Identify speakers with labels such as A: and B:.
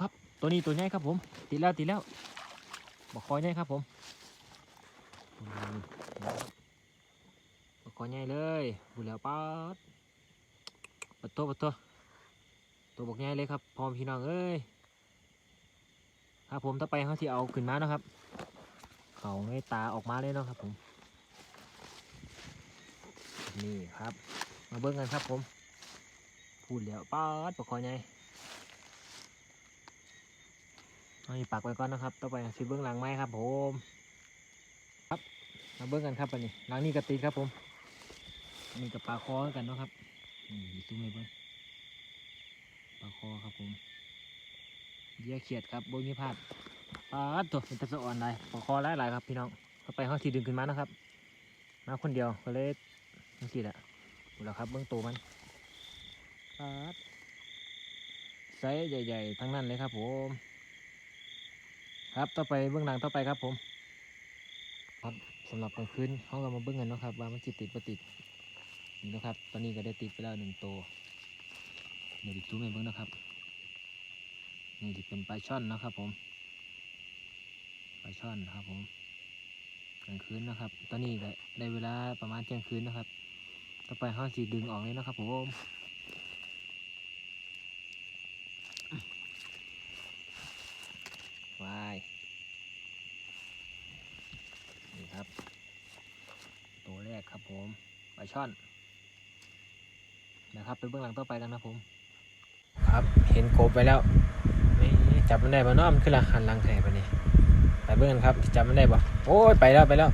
A: ครับ ตัวนี้ตัวใหญ่ครับผม ติดแล้วติดแล้วบอกคอยใหญ่ครับผมบอกคอยใหญ่เลยบุแล้วป๊าดปัดตัวปัดตัวตัวบอกใหญ่เลยครับพร้อมพี่น้องเอ้ยครับผมต่อไปเขาที่เอาขึ้นมาเนาะครับ เขาให้ตาออกมาเลยเนาะครับผมนี่ครับ มาเบิ้งกันครับผม พูดแล้วป๊าดปากคอยใหญ่ เอาอีปักไว้ก่อนนะครับ ต่อไปสิเบิ้องหลังไม้ครับผม ครับมาเบิ้องกันครับอันนี้หลังนี้กระติดครับผมอันนี้กับปลาคอกันเนาะครับนี่ซุ้มเลยเบิ้งปลาคอครับผมเยื่อเขียดครับบนมีพลาดปลาตัวเป็นตะสอ่อนได้ปลาคอหลายๆครับพี่น้องต่อไปเขาทีดึงขึ้นมานะครับ มาคนเดียวก็เลยนี่สิแหละดูแล้วครับเบื้องตัวมันปาไซส์ใหญ่ ๆ ทั้งนั้นเลยครับผม ครับต่อไปเบื้องหลังต่อไปครับผมครับสำหรับกลางคืนห้องเขามาเบื้องกันเนาะครับว่ามันจิติดปติดนี่นะครับ ตอนนี้ก็ได้ติดไปแล้วหนึ่งตัวเดี๋ยวดิจูมให้เบื้องนะครับนี่ที่เป็นปลาช่อนนะครับผมปลาช่อนนะครับผมกลางคืนนะครับ ตอนนี้ก็ได้เวลาประมาณเที่ยงคืนนะครับ ต่อไปห้าสีดึงออกเลยนะครับผมวายนี่ ครับ ตัวแรกครับผมปลาช่อน นะครับไปเบื้องหลังต่อไปกันนะผม ครับเห็นกบไปแล้วจับมันได้ปะเนาะมันขึ้นละหันหลังแถบไปนี่ไปเบื้องกันครับจับมันได้ปะโอ้ยไปแล้วไปแล้ว